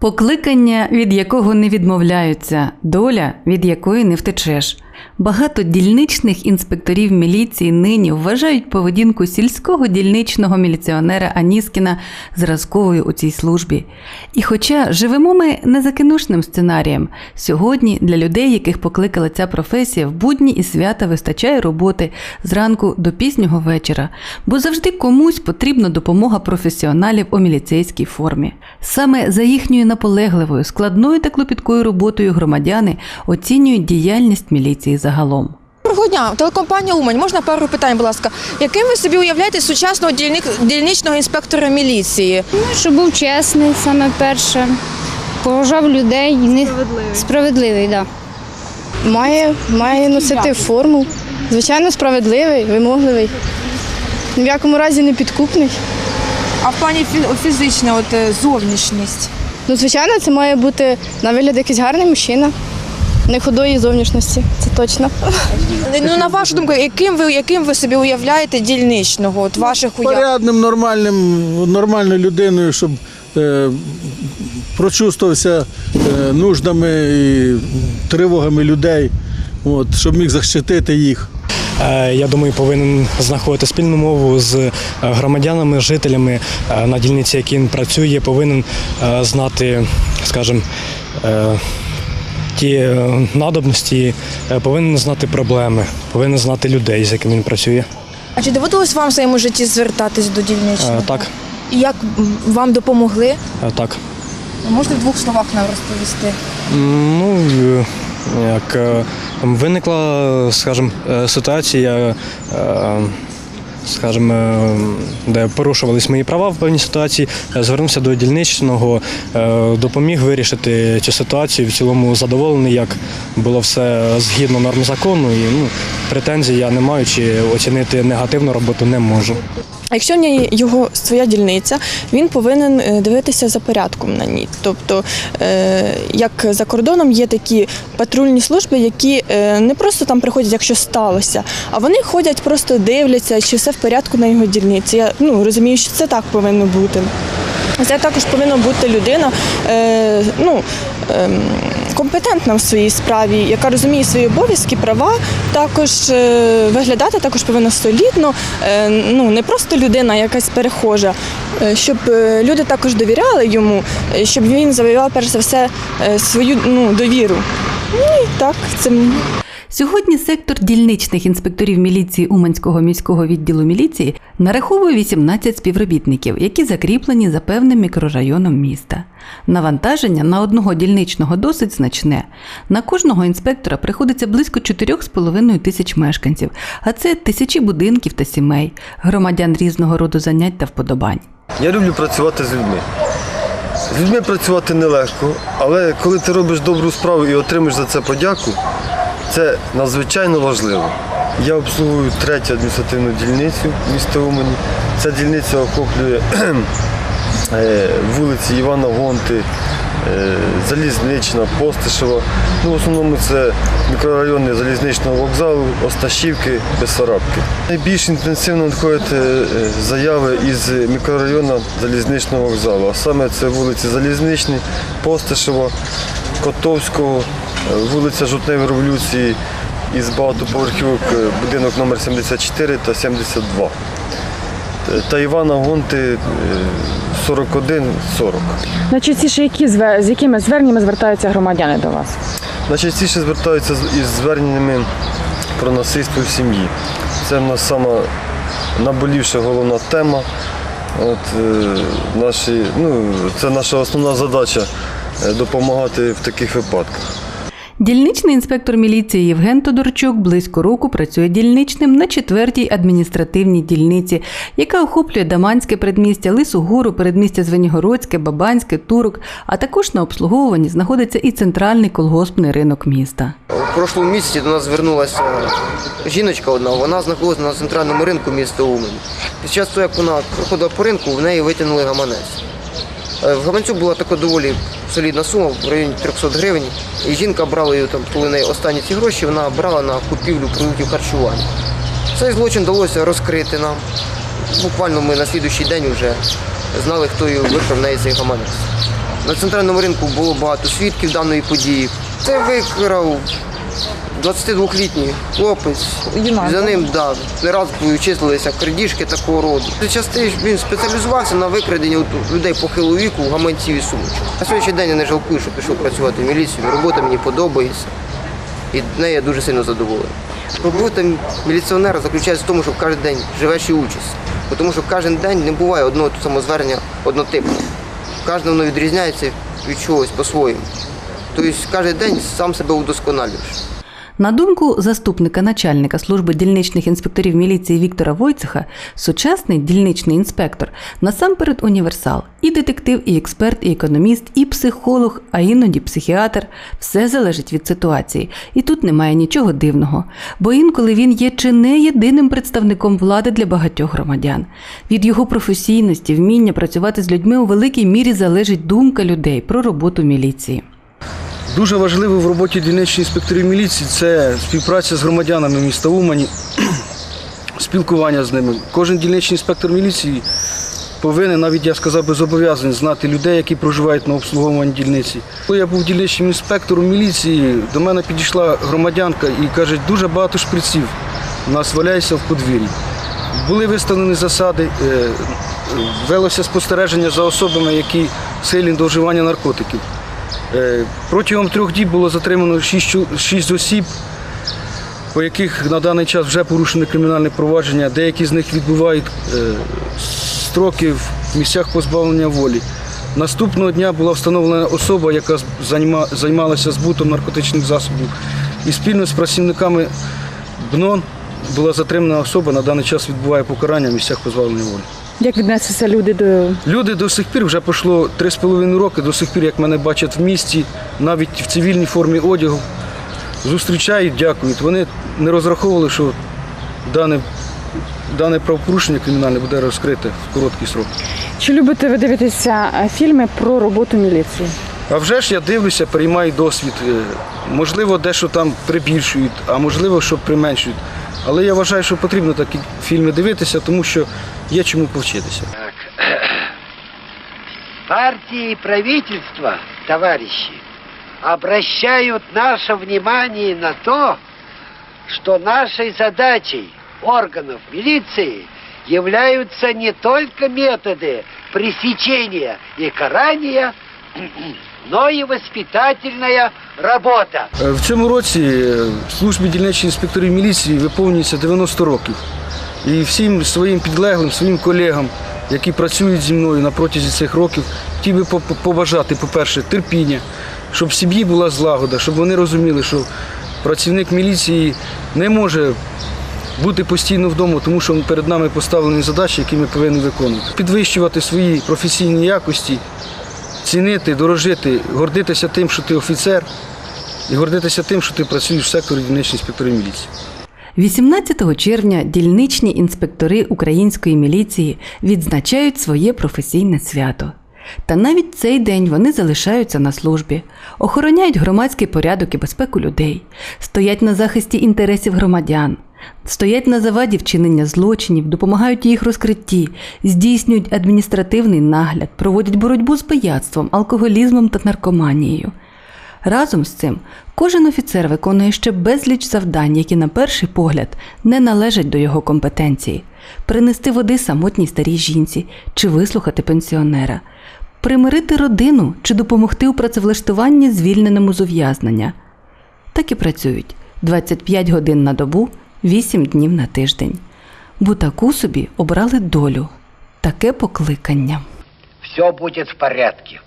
Покликання, від якого не відмовляються, доля, від якої не втечеш. Багато дільничних інспекторів міліції нині вважають поведінку сільського дільничного міліціонера Аніскіна зразковою у цій службі. І хоча живемо ми не за кіношним сценарієм, сьогодні для людей, яких покликала ця професія, в будні і свята вистачає роботи зранку до пізнього вечора, бо завжди комусь потрібна допомога професіоналів у міліцейській формі. Саме за їхньою наполегливою, складною та клопіткою роботою громадяни оцінюють діяльність міліції загалом. Доброго дня, телекомпанія Умань. Можна пару питань, будь ласка. Яким ви собі уявляєте сучасного дільник- дільничного інспектора міліції? Ну, щоб був чесний, саме перше. Поважав людей. Справедливий. Справедливий, так. Да. Має, має носити форму. Звичайно, справедливий, вимогливий. Ні в якому разі не підкупний. А в плані фізична, от е, зовнішність. Ну, звичайно, це має бути на вигляд якийсь гарний мужчина. Не худої зовнішності, це точно. Ну на вашу думку, яким ви яким ви собі уявляєте дільничного? От ваших уяв? порядним, нормальним, нормальною людиною, щоб е, прочувствувався е, нуждами і тривогами людей, от, щоб міг захистити їх. Е, Я думаю, повинен знаходити спільну мову з е, громадянами, жителями е, на дільниці, які він працює, повинен знати, скажімо, ті е, надобності, е, повинен знати проблеми, повинен знати людей, з якими він працює. А чи доводилось вам в своєму житті звертатись до дільничного? Е, Так, І як вам допомогли? так. Можете в двох словах нам розповісти? Ну, як виникла, скажімо, ситуація, скажімо, е, де порушувались мої права в певній ситуації, е, звернувся до дільничного, е, допоміг вирішити цю ситуацію. В цілому задоволений, як було все згідно норм закону. І ну, претензій я не маю, чи оцінити негативну роботу не можу. А якщо в ній його своя дільниця, він повинен е, дивитися за порядком на ній. Тобто, е, як за кордоном є такі патрульні служби, які е, не просто там приходять, якщо сталося, а вони ходять, просто дивляться, чи все в порядку на його дільниці. Я ну, розумію, що це так повинно бути. Це також повинна бути людина ну, ем, компетентна в своїй справі, яка розуміє свої обов'язки, права, також е, виглядати також повинна солідно, е, ну, не просто людина якась перехожа, е, щоб люди також довіряли йому, щоб він завоював перш за все свою ну, довіру. Ну і так, це Сьогодні сектор дільничних інспекторів міліції Уманського міського відділу міліції нараховує 18 співробітників, які закріплені за певним мікрорайоном міста. Навантаження на одного дільничного досить значне. На кожного інспектора приходиться близько 4,5 тисяч мешканців, а це тисячі будинків та сімей, громадян різного роду занять та вподобань. Я люблю працювати з людьми. З людьми працювати нелегко, але коли ти робиш добру справу і отримуєш за це подяку, це надзвичайно важливо. Я обслуговую третю адміністративну дільницю міста Умані. Ця дільниця охоплює е, вулиці Івана Гонти, е, Залізнична, Постишева. Ну, в основному це мікрорайони залізничного вокзалу, Осташівки, Бесарабки. Найбільш інтенсивно надходять е, заяви із мікрорайону залізничного вокзалу, а саме це вулиці Залізничні, Постишева, Котовського, вулиця Жовтневої революції із багатоповерхівок е, будинок номер 74 та 72. Та Івана Гонти е, 41-40. Найчастіше які з якими зверненнями звертаються громадяни до вас? Найчастіше звертаються із зверненнями про насильство в сім'ї. Це в нас сама наболівша головна тема. От, е, наші, ну, це наша основна задача е, допомагати в таких випадках. Дільничний інспектор міліції Євген Тодорчук близько року працює дільничним на четвертій адміністративній дільниці, яка охоплює Даманське передмістя, Лисугору, передмістя Звенігородське, Бабанське, Турок, а також на обслуговуванні знаходиться і центральний колгоспний ринок міста. У прошлому місяці до нас звернулася жіночка одна, вона знаходилася на центральному ринку міста Умань. Під час того, як вона проходила по ринку, в неї витягнули гаманець. Е, В гаманцю була така доволі солідна сума, в районі 300 гривень. І жінка брала її, там, коли в неї останні ці гроші, вона брала на купівлю продуктів харчування. Цей злочин вдалося розкрити нам. Буквально ми на слідуючий день вже знали, хто її викрав неї цей гаманець. На центральному ринку було багато свідків даної події. Це викрав 22-літній хлопець. За ним да, не раз числилися крадіжки такого роду. Частіше він спеціалізувався на викраденні людей похилого віку, гаманців і сумочок. На сьогоднішній день я не жалкую, що пішов працювати в міліцію. Робота мені подобається. І нею я дуже сильно задоволений. Робота міліціонера заключається в тому, що кожен день живеш і учишся. Тому що кожен день не буває одного того самого звернення однотипного. Кожне воно відрізняється від чогось по-своєму. Тобто кожен день сам себе удосконалюєш. На думку заступника начальника служби дільничних інспекторів міліції Віктора Войцеха, сучасний дільничний інспектор насамперед універсал, і детектив, і експерт, і економіст, і психолог, а іноді психіатр. Все залежить від ситуації, і тут немає нічого дивного, бо інколи він є чи не єдиним представником влади для багатьох громадян. Від його професійності, вміння працювати з людьми у великій мірі залежить думка людей про роботу міліції. Дуже важливо в роботі дільничних інспекторів міліції це співпраця з громадянами міста Умані, спілкування з ними. Кожен дільничний інспектор міліції повинен, навіть я сказав би, зобов'язаний знати людей, які проживають на обслуговуванні дільниці. Коли я був дільничним інспектором міліції, до мене підійшла громадянка і каже, дуже багато шприців у нас валяється в подвір'ї. Були виставлені засади, е, велося спостереження за особами, які схильні до вживання наркотиків. Е, Протягом трьох діб було затримано шість, осіб, по яких на даний час вже порушено кримінальне провадження. Деякі з них відбувають е, строки в місцях позбавлення волі. Наступного дня була встановлена особа, яка займалася збутом наркотичних засобів. І спільно з працівниками БНОН була затримана особа, на даний час відбуває покарання в місцях позбавлення волі. Як віднесуться люди до Люди до сих пір вже пройшло 3,5 роки, до сих пір, як мене бачать в місті, навіть в цивільній формі одягу, зустрічають, дякують. Вони не розраховували, що дане, дане правопорушення кримінальне буде розкрите в короткий срок. чи любите ви дивитися е, фільми про роботу міліції? А вже ж я дивлюся, приймаю досвід. Е, Можливо, дещо там прибільшують, а можливо, що применшують. Але я вважаю, що потрібно такі фільми дивитися, тому що є чому повчитися. Партии и правительство, товарищи, обращают наше внимание на то, что нашей задачей органов милиции являются не только методы пресечения и карания, но и воспитательная работа. Е, В цьому році е, службі дільничних інспекторів міліції виповнюється 90 років. І всім своїм підлеглим, своїм колегам, які працюють зі мною на протязі цих років, хотів би побажати, по-перше, терпіння, щоб в сім'ї була злагода, щоб вони розуміли, що працівник міліції не може бути постійно вдома, тому що перед нами поставлені задачі, які ми повинні виконувати. Підвищувати свої професійні якості, цінити, дорожити, гордитися тим, що ти офіцер, і гордитися тим, що ти працюєш в секторі дільничних інспекторів міліції. 18 червня дільничні інспектори української міліції відзначають своє професійне свято. Та навіть цей день вони залишаються на службі, охороняють громадський порядок і безпеку людей, стоять на захисті інтересів громадян, стоять на заваді вчинення злочинів, допомагають їх розкритті, здійснюють адміністративний нагляд, проводять боротьбу з пияцтвом, алкоголізмом та наркоманією. Разом з цим кожен офіцер виконує ще безліч завдань, які на перший погляд не належать до його компетенції: принести води самотній старій жінці чи вислухати пенсіонера, примирити родину чи допомогти у працевлаштуванні звільненому з ув'язнення. Так і працюють 25 годин на добу, 8 днів на тиждень. Бо таку собі обрали долю, таке покликання. Все буде в порядке.